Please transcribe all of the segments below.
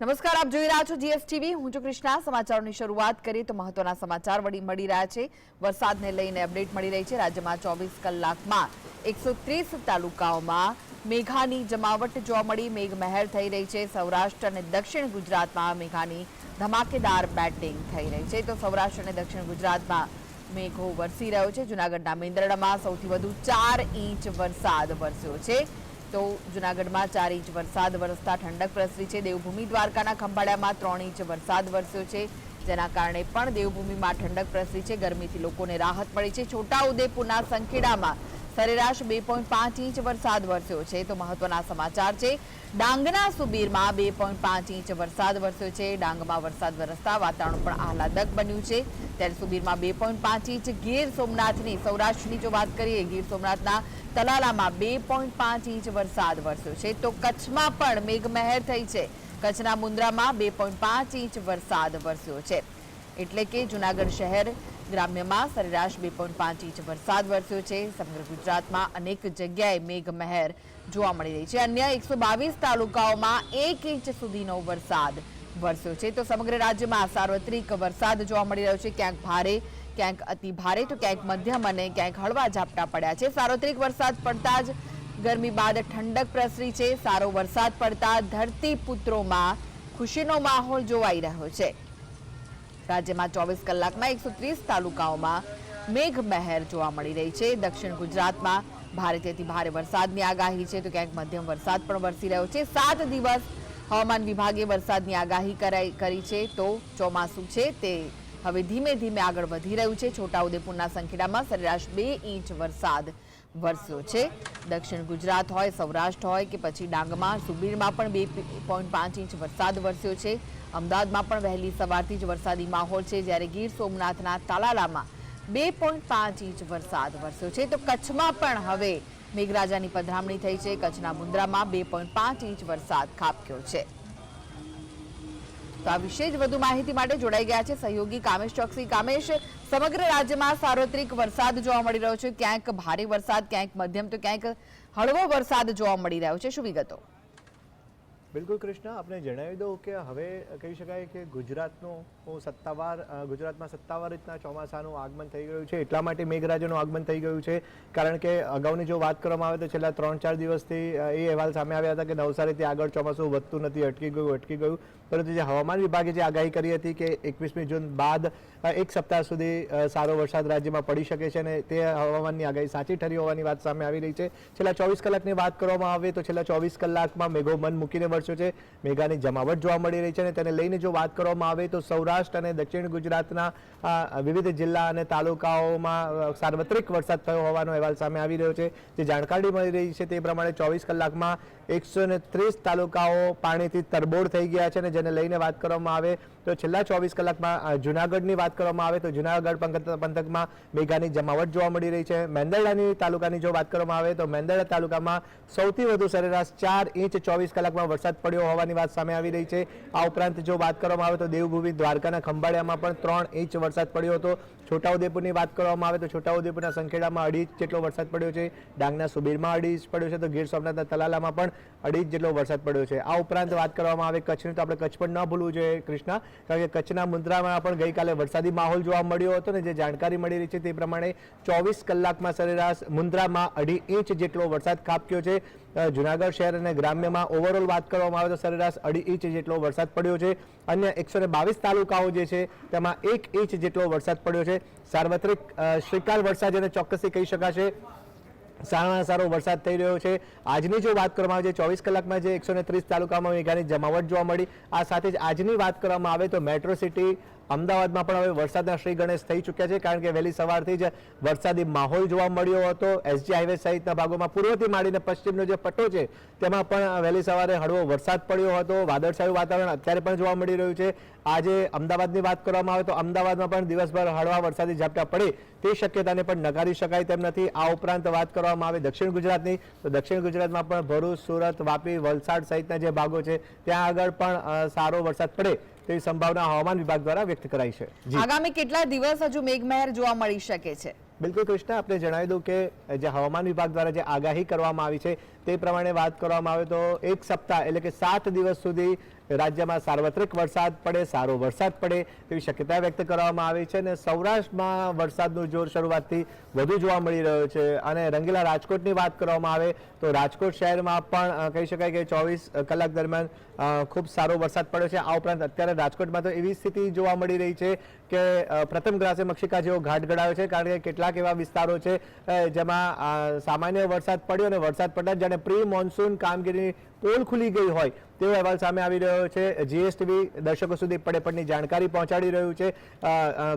નમસ્કાર, આપ જોઈ રહ્યા છો જીએસટીવી હું છું કૃષ્ણા. સમાચારોની શરૂઆત કરીએ તો મહત્વના સમાચાર વળી મળી રહ્યા છે. વરસાદને લઈને અપડેટ મળી રહી છે રાજ્યમાં ચોવીસ કલાકમાં એકસો ત્રીસ તાલુકાઓમાં મેઘાની જમાવટ જોવા મળી. મેઘમહેર થઈ રહી છે. સૌરાષ્ટ્ર અને દક્ષિણ ગુજરાતમાં મેઘાની ધમાકેદાર બેટિંગ થઈ રહી છે. તો સૌરાષ્ટ્ર અને દક્ષિણ ગુજરાતમાં મેઘો વરસી રહ્યો છે. જૂનાગઢના મેંદરડામાં સૌથી વધુ ચાર ઇંચ વરસાદ વરસ્યો છે. તો જૂનાગઢમાં ચાર ઇંચ વરસાદ, વરસતા ઠંડક પ્રસરી છે. દેવભૂમિ દ્વારકાના ખંભાળિયામાં ત્રણ ઇંચ વરસાદ વરસ્યો છે. જેના કારણે પણ દેવભૂમિમાં ઠંડક પ્રસરી છે. ગરમીથી લોકોને રાહત મળી છે. છોટાઉદેપુરના સંખેડામાં સરેરાશ બે પોઈન્ટ પાંચ ઇંચ વરસાદ વરસ્યો છે. તો મહત્વના સમાચાર છે, ડાંગના સુબીરમાં બે પોઈન્ટ પાંચ ઇંચ વરસાદ વરસ્યો છે. ડાંગમાં વરસાદ વરસતા વાતાવરણ પણ આહલાદક બન્યું છે. ત્યારે સુબીરમાં બે પોઈન્ટ પાંચ ઇંચ ગીર સોમનાથની સૌરાષ્ટ્રની જો વાત કરીએ, ગીર સોમનાથના તલાલામાં બે પોઈન્ટ પાંચ ઇંચ વરસાદ વરસ્યો છે. તો કચ્છમાં પણ મેઘમહેર થઈ છે. કચ્છના મુન્દ્રામાં બે પોઈન્ટ પાંચ ઇંચ વરસાદ વરસ્યો છે. એટલે કે જુનાગઢ શહેર ગ્રામ્યમાં સરેરાશ બે પોઈન્ટ પાંચ ઇંચ વરસાદ વરસ્યો છે. સમગ્ર ગુજરાતમાં અનેક જગ્યાએ મેઘમહેર જોવા મળી રહી છે. અન્ય એકસો બાવીસ તાલુકાઓમાં એક ઇંચ સુધીનો વરસાદ વરસ્યો છે. તો સમગ્ર રાજ્યમાં સાર્વત્રિક વરસાદ જોવા મળી રહ્યો છે. ક્યાંક ભારે, ક્યાંક અતિ ભારે, તો ક્યાંક મધ્યમ અને ક્યાંક હળવા ઝાપટા પડ્યા છે. સાર્વત્રિક વરસાદ પડતા જ ગરમી બાદ ઠંડક પ્રસરી છે. સારો વરસાદ પડતા ધરતી પુત્રોમાં ખુશીનો માહોલ જોવાઈ રહ્યો છે. રાજ્યમાં ચોવીસ કલાકમાં એકસો ત્રીસ તાલુકાઓમાં મેઘમહેર જોવા મળી રહી છે. દક્ષિણ ગુજરાતમાં ભારેથી ભારે વરસાદની આગાહી છે. તો ક્યાંક મધ્યમ વરસાદ પણ વરસી રહ્યો છે. સાત દિવસ હવામાન વિભાગે વરસાદની આગાહી કરી છે. તો ચોમાસું છે તે હવે ધીમે ધીમે આગળ વધી રહ્યું છે. છોટાઉદેપુરના સંખેડામાં સરેરાશ બે ઇંચ વરસાદ વરસ્યો છે. દક્ષિણ ગુજરાત હોય, સૌરાષ્ટ્ર હોય કે પછી ડાંગમાં, સુબીરમાં પણ બે પોઈન્ટ પાંચ ઇંચ વરસાદ વરસ્યો છે. અમદાવાદમાં પણ વહેલી સવારથી જ વરસાદી માહોલ છે. જ્યારે ગીર સોમનાથના તાલાલામાં બે પોઈન્ટ પાંચ ઇંચ વરસાદ વરસ્યો છે. તો કચ્છમાં પણ હવે મેઘરાજાની પધરામણી થઈ છે. કચ્છના મુન્દ્રામાં બે પોઈન્ટ પાંચ ઇંચ વરસાદ ખાબક્યો છે. તો આ વિશે જ વધુ માહિતી માટે જોડાઈ ગયા છે સહયોગી કામેશ ચોકસી. કામેશ, સમગ્ર રાજ્યમાં સાર્વત્રિક વરસાદ જોવા મળી રહ્યો છે. ક્યાંક ભારે વરસાદ, ક્યાંક મધ્યમ, તો ક્યાંક હળવો વરસાદ જોવા મળી રહ્યો છે. શું વિગતો? બિલકુલ કૃષ્ણ આપણે જણાવી દઉં કે હવે કહી શકાય કે ગુજરાતનું સત્તાવાર ગુજરાતમાં સત્તાવાર રીતના ચોમાસાનું આગમન થઈ ગયું છે. એટલા માટે મેઘરાજાનું આગમન થઈ ગયું છે. કારણ કે અગાઉની જો વાત કરવામાં આવે તો છેલ્લા ત્રણ ચાર દિવસથી એ અહેવાલ સામે આવ્યા હતા કે નવસારીથી આગળ ચોમાસું વધતું નથી, અટકી ગયું અટકી ગયું. પરંતુ જે હવામાન વિભાગે જે આગાહી કરી હતી કે એકવીસમી જૂન બાદ એક સપ્તાહ સુધી સારો વરસાદ રાજ્યમાં પડી શકે છે અને તે હવામાનની આગાહી સાચી ઠરી હોવાની વાત સામે આવી રહી છે. છેલ્લા ચોવીસ કલાકની વાત કરવામાં આવે તો છેલ્લા ચોવીસ કલાકમાં મેઘો મન મૂકીને વરસ્યો છે. મેઘાની જમાવટ જોવા મળી રહી છે અને તેને લઈને જો વાત કરવામાં આવે તો સૌરાષ્ટ્ર અને દક્ષિણ ગુજરાતના વિવિધ જિલ્લા અને તાલુકાઓમાં સાર્વત્રિક વરસાદ થયો હોવાનો અહેવાલ સામે આવી રહ્યો છે. જે જાણકારી મળી રહી છે તે પ્રમાણે ચોવીસ કલાકમાં એકસો તાલુકાઓ પાણીથી તરબોળ થઈ ગયા છે અને જેને લઈને વાત કરવામાં આવે તો છેલ્લા ચોવીસ કલાકમાં જુનાગઢની વાત કરવામાં આવે તો જુનાગઢ પંથકમાં મેઘાની જમાવટ જોવા મળી રહી છે. મેંદરડાની તાલુકાની જો વાત કરવામાં આવે તો મેંદરડા તાલુકામાં સૌથી વધુ સરેરાશ ચાર ઇંચ ચોવીસ કલાકમાં વરસાદ પડ્યો હોવાની વાત સામે આવી રહી છે. આ ઉપરાંત જો વાત કરવામાં આવે તો દેવભૂમિ દ્વારકાના ખંભાળિયામાં પણ ત્રણ ઇંચ વરસાદ પડ્યો હતો. છોટાઉદેપુરની વાત કરવામાં આવે તો છોટાઉદેપુરના સંખેડામાં અઢી ઇંચ જેટલો વરસાદ પડ્યો છે. ડાંગના સુબીરમાં અઢી ઇંચ પડ્યો છે તો ગીર સોમનાથના તલાલામાં પણ અઢી ઇંચ જેટલો વરસાદ પડ્યો છે. આ ઉપરાંત વાત કરવામાં આવે કચ્છની તો આપણે કચ્છ પણ ન ભૂલવું જોઈએ કૃષ્ણા, કારણ કે કચ્છના મુન્દ્રામાં પણ ગઈકાલે વરસાદી માહોલ જોવા મળ્યો હતો ને જે જાણકારી મળી રહી છે તે પ્રમાણે ચોવીસ કલાકમાં સરેરાશ મુન્દ્રામાં અઢી ઇંચ જેટલો વરસાદ ખાબક્યો છે. જુનાગઢ શહેર અને ગ્રામ્યમાં ઓવરઓલ વાત કરવામાં આવે તો સરેરાશ અઢી ઇંચ જેટલો વરસાદ પડ્યો છે. અન્ય એકસો બાવીસ તાલુકાઓ જે છે, તેમાં એક ઇંચ જેટલો વરસાદ પડ્યો છે. સાર્વત્રિક શ્રીકાલ વરસાદ જેને ચોક્કસથી કહી શકાશે. સારામાં સારો વરસાદ થઈ રહ્યો છે. આજની જો વાત કરવામાં આવે છે, ચોવીસ કલાકમાં જે એકસો ત્રીસ તાલુકામાં મેઘાની જમાવટ જોવા મળી. આ સાથે જ આજની વાત કરવામાં આવે તો મેટ્રો સિટી અમદાવાદમાં પણ હવે વરસાદના શ્રી ગણેશ થઈ ચૂક્યા છે, કારણ કે વહેલી સવારથી જ વરસાદી માહોલ જોવા મળ્યો હતો. એસજી હાઈવે સહિતના ભાગોમાં પૂર્વથી માંડીને પશ્ચિમનો જે પટ્ટો છે, તેમાં પણ વહેલી સવારે હળવો વરસાદ પડ્યો હતો. વાદળછાયું વાતાવરણ અત્યારે પણ જોવા મળી રહ્યું છે. આજે અમદાવાદની વાત કરવામાં આવે તો અમદાવાદમાં પણ દિવસભર હળવા વરસાદી ઝાપટા પડે તે શક્યતાને પણ નકારી શકાય તેમ નથી. આ ઉપરાંત વાત કરવામાં આવે દક્ષિણ ગુજરાતની, તો દક્ષિણ ગુજરાતમાં પણ ભરૂચ, સુરત, વાપી, વલસાડ સહિતના જે ભાગો છે, ત્યાં આગળ પણ સારો વરસાદ પડે તેવી સંભાવના હવામાન વિભાગ દ્વારા વ્યક્ત કરાઈ છે. આગામી કેટલા દિવસ હજુ મેઘમહેર જોવા મળી શકે છે? બિલકુલ કૃષ્ણ આપણે જણાવી દઉં કે જે હવામાન વિભાગ દ્વારા જે આગાહી કરવામાં આવી છે તે પ્રમાણે વાત કરવામાં આવે તો એક સપ્તાહ એટલે કે સાત દિવસ સુધી રાજ્યમાં સાર્વત્રિક વરસાદ પડે, સારો વરસાદ પડે તેવી શક્યતા વ્યક્ત કરવામાં આવી છે અને સૌરાષ્ટ્રમાં વરસાદનું જોર શરૂઆતથી વધુ જોવા મળી રહ્યો છે. અને રંગીલા રાજકોટની વાત કરવામાં આવે તો રાજકોટ શહેરમાં પણ કહી શકાય કે ચોવીસ કલાક દરમિયાન ખૂબ સારો વરસાદ પડ્યો છે. આ ઉપરાંત અત્યારે રાજકોટમાં તો એવી સ્થિતિ જોવા મળી રહી છે કે પ્રથમ ગ્રાસે મક્ષિકા જેવો ઘાટ ગળાયો છે કારણ કે કેટલાક એવા વિસ્તારો છે જેમાં સામાન્ય વરસાદ પડ્યો અને વરસાદ પડતા જાણે પ્રી મોન્સૂન કામગીરી પોલ ખુલી ગઈ હોય તેવો અહેવાલ સામે આવી રહ્યો છે. જીએસટીવી દર્શકો સુધી પડે પડની જાણકારી પહોંચાડી રહ્યું છે.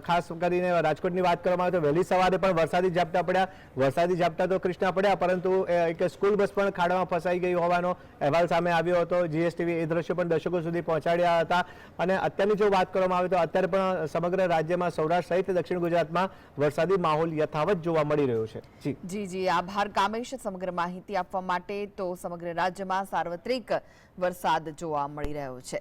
ખાસ કરીને રાજકોટની વાત કરવામાં આવે તો વહેલી સવારે પણ વરસાદી ઝાપટા પડ્યા. વરસાદી ઝાપટા તો કૃષ્ણા પડ્યા, પરંતુ એક સ્કૂલ બસ પણ ખાડામાં ફસાઈ ગઈ હોવાનો અહેવાલ સામે આવ્યો હતો. જીએસટીવી એ દ્રશ્યો પણ દર્શકો સુધી પહોંચાડ્યા હતા. અને અત્યારની જો વાત કરવામાં આવે તો અત્યારે પણ સમગ્ર રાજ્યમાં સૌરાષ્ટ્ર સહિત દક્ષિણ ગુજરાતમાં વરસાદી માહોલ યથાવત જોવા મળી રહ્યો છે. જી. જી આભાર. કામેશ સમગ્ર માહિતી આપવા માટે તો સમગ્ર રાજ્યમાં સાર્વત્રિક વરસાદ જોવા મળી રહ્યો છે.